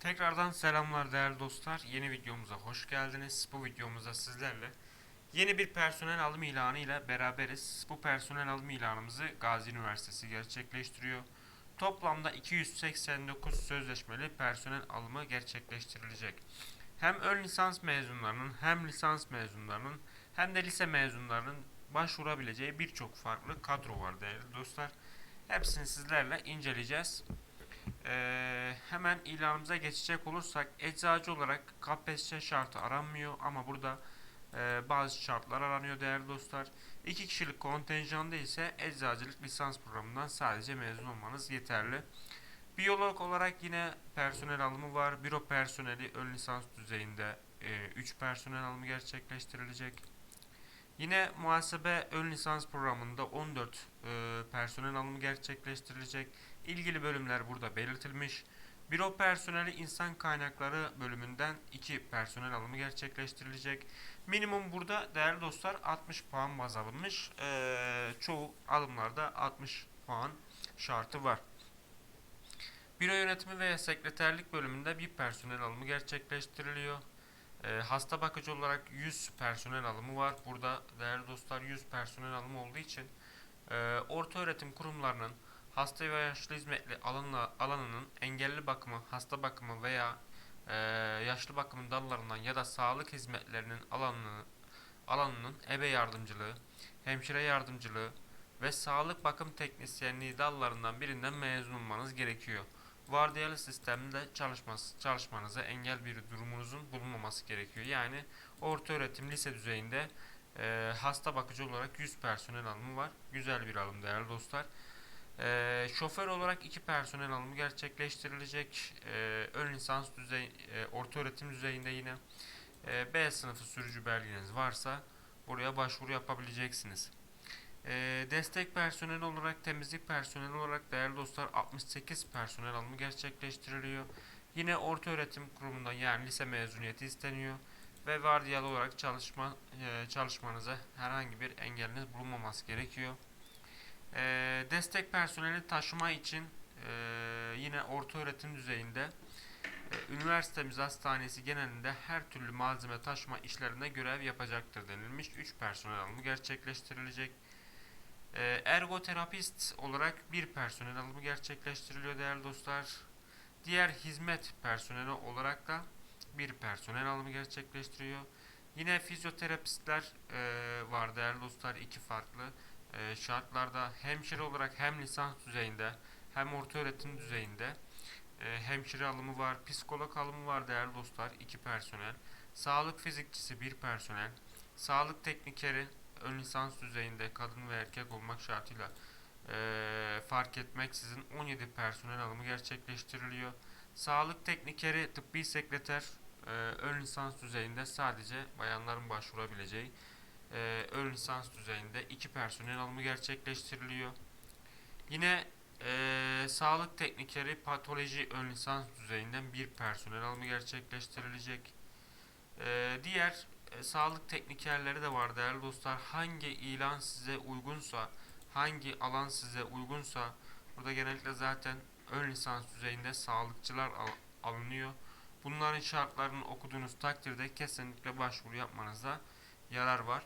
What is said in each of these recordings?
Tekrardan selamlar değerli dostlar. Yeni videomuza hoş geldiniz. Bu videomuzda sizlerle yeni bir personel alım ilanı ile beraberiz. Bu personel alım ilanımızı Gazi Üniversitesi gerçekleştiriyor. Toplamda 289 sözleşmeli personel alımı gerçekleştirilecek. Hem ön lisans mezunlarının hem lisans mezunlarının hem de lise mezunlarının başvurabileceği birçok farklı kadro var değerli dostlar. Hepsini sizlerle inceleyeceğiz. Ee, hemen ilanımıza geçecek olursak eczacı olarak KPSS şartı aranmıyor ama burada e, bazı şartlar aranıyor değerli dostlar. İki kişilik kontenjanda ise eczacılık lisans programından sadece mezun olmanız yeterli. Biyolog olarak yine personel alımı var. Büro personeli ön lisans düzeyinde 3 personel alımı gerçekleştirilecek. Yine muhasebe ön lisans programında 14 e, personel alımı gerçekleştirilecek. İlgili bölümler burada belirtilmiş. Büro personeli insan kaynakları bölümünden 2 personel alımı gerçekleştirilecek. Minimum burada değerli dostlar 60 puan baz alınmış. Ee, çoğu alımlarda 60 puan şartı var. Büro yönetimi ve sekreterlik bölümünde bir personel alımı gerçekleştiriliyor. Ee, hasta bakıcı olarak 100 personel alımı var. Burada değerli dostlar 100 personel alımı olduğu için e, orta öğretim kurumlarının hasta ve yaşlı hizmetli alanla, alanının engelli bakımı, hasta bakımı veya e, yaşlı bakımın dallarından ya da sağlık hizmetlerinin alanını, alanının ebe yardımcılığı, hemşire yardımcılığı ve sağlık bakım teknisyenliği dallarından birinden mezun olmanız gerekiyor. Vardiyalı sistemde çalışması, çalışmanıza engel bir durumunuzun bulunmaması gerekiyor. Yani orta öğretim lise düzeyinde e, hasta bakıcı olarak 100 personel alımı var. Güzel bir alım değerli dostlar. Ee, şoför olarak iki personel alımı gerçekleştirilecek. Ee, ön lisans düzey, e, orta öğretim düzeyinde yine e, B sınıfı sürücü belgeniz varsa buraya başvuru yapabileceksiniz. Ee, destek personel olarak temizlik personeli olarak değerli dostlar 68 personel alımı gerçekleştiriliyor. Yine orta öğretim kurumundan yani lise mezuniyeti isteniyor ve vardiyalı olarak çalışma e, çalışmanıza herhangi bir engeliniz bulunmaması gerekiyor. Ee, destek personeli taşıma için e, yine orta öğretim düzeyinde e, üniversitemiz hastanesi genelinde her türlü malzeme taşıma işlerinde görev yapacaktır denilmiş. 3 personel alımı gerçekleştirilecek. E, ergoterapist olarak bir personel alımı gerçekleştiriliyor değerli dostlar. Diğer hizmet personeli olarak da bir personel alımı gerçekleştiriyor. Yine fizyoterapistler e, var değerli dostlar iki farklı e, şartlarda hemşire olarak hem lisans düzeyinde hem orta öğretim düzeyinde e, hemşire alımı var, psikolog alımı var değerli dostlar, iki personel, sağlık fizikçisi bir personel, sağlık teknikeri ön lisans düzeyinde kadın ve erkek olmak şartıyla e, fark etmeksizin 17 personel alımı gerçekleştiriliyor. Sağlık teknikeri, tıbbi sekreter e, ön lisans düzeyinde sadece bayanların başvurabileceği e, ön lisans düzeyinde iki personel alımı gerçekleştiriliyor. Yine e, sağlık teknikeri patoloji ön lisans düzeyinden bir personel alımı gerçekleştirilecek. E, diğer e, sağlık teknikerleri de var değerli dostlar. Hangi ilan size uygunsa, hangi alan size uygunsa burada genellikle zaten ön lisans düzeyinde sağlıkçılar al, alınıyor. Bunların şartlarını okuduğunuz takdirde kesinlikle başvuru yapmanıza yarar var.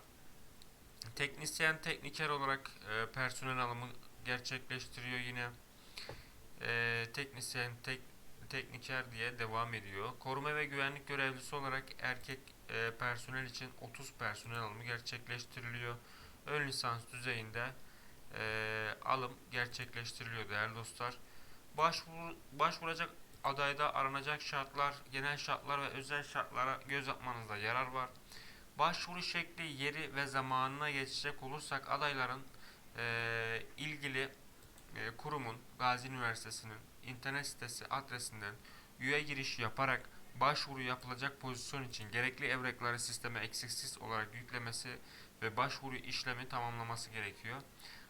Teknisyen tekniker olarak e, personel alımı gerçekleştiriyor yine. E, teknisyen tek, tekniker diye devam ediyor. Koruma ve güvenlik görevlisi olarak erkek e, personel için 30 personel alımı gerçekleştiriliyor. Ön lisans düzeyinde e, alım gerçekleştiriliyor değerli dostlar. Başvur, başvuracak adayda aranacak şartlar, genel şartlar ve özel şartlara göz atmanızda yarar var. Başvuru şekli, yeri ve zamanına geçecek olursak adayların e, ilgili e, kurumun Gazi Üniversitesi'nin internet sitesi adresinden üye giriş yaparak başvuru yapılacak pozisyon için gerekli evrakları sisteme eksiksiz olarak yüklemesi ve başvuru işlemi tamamlaması gerekiyor.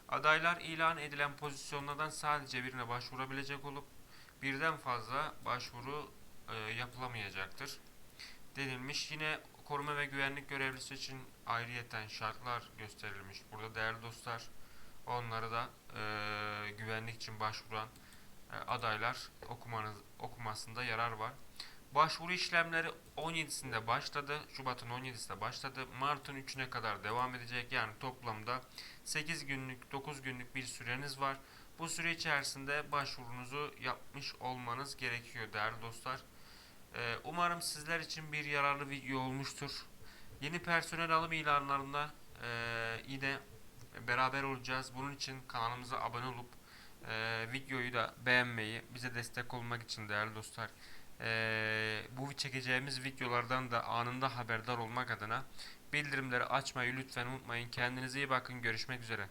Adaylar ilan edilen pozisyonlardan sadece birine başvurabilecek olup birden fazla başvuru e, yapılamayacaktır denilmiş. Yine koruma ve güvenlik görevlisi için ayrıyeten şartlar gösterilmiş. Burada değerli dostlar onları da e, güvenlik için başvuran e, adaylar okumanız okumasında yarar var. Başvuru işlemleri 17'sinde başladı. Şubat'ın 17'sinde başladı. Mart'ın 3'üne kadar devam edecek. Yani toplamda 8 günlük 9 günlük bir süreniz var. Bu süre içerisinde başvurunuzu yapmış olmanız gerekiyor değerli dostlar. Ee, umarım sizler için bir yararlı video olmuştur. Yeni personel alım ilanlarında e, yine beraber olacağız. Bunun için kanalımıza abone olup e, videoyu da beğenmeyi, bize destek olmak için değerli dostlar. E, bu çekeceğimiz videolardan da anında haberdar olmak adına bildirimleri açmayı lütfen unutmayın. Kendinize iyi bakın. Görüşmek üzere.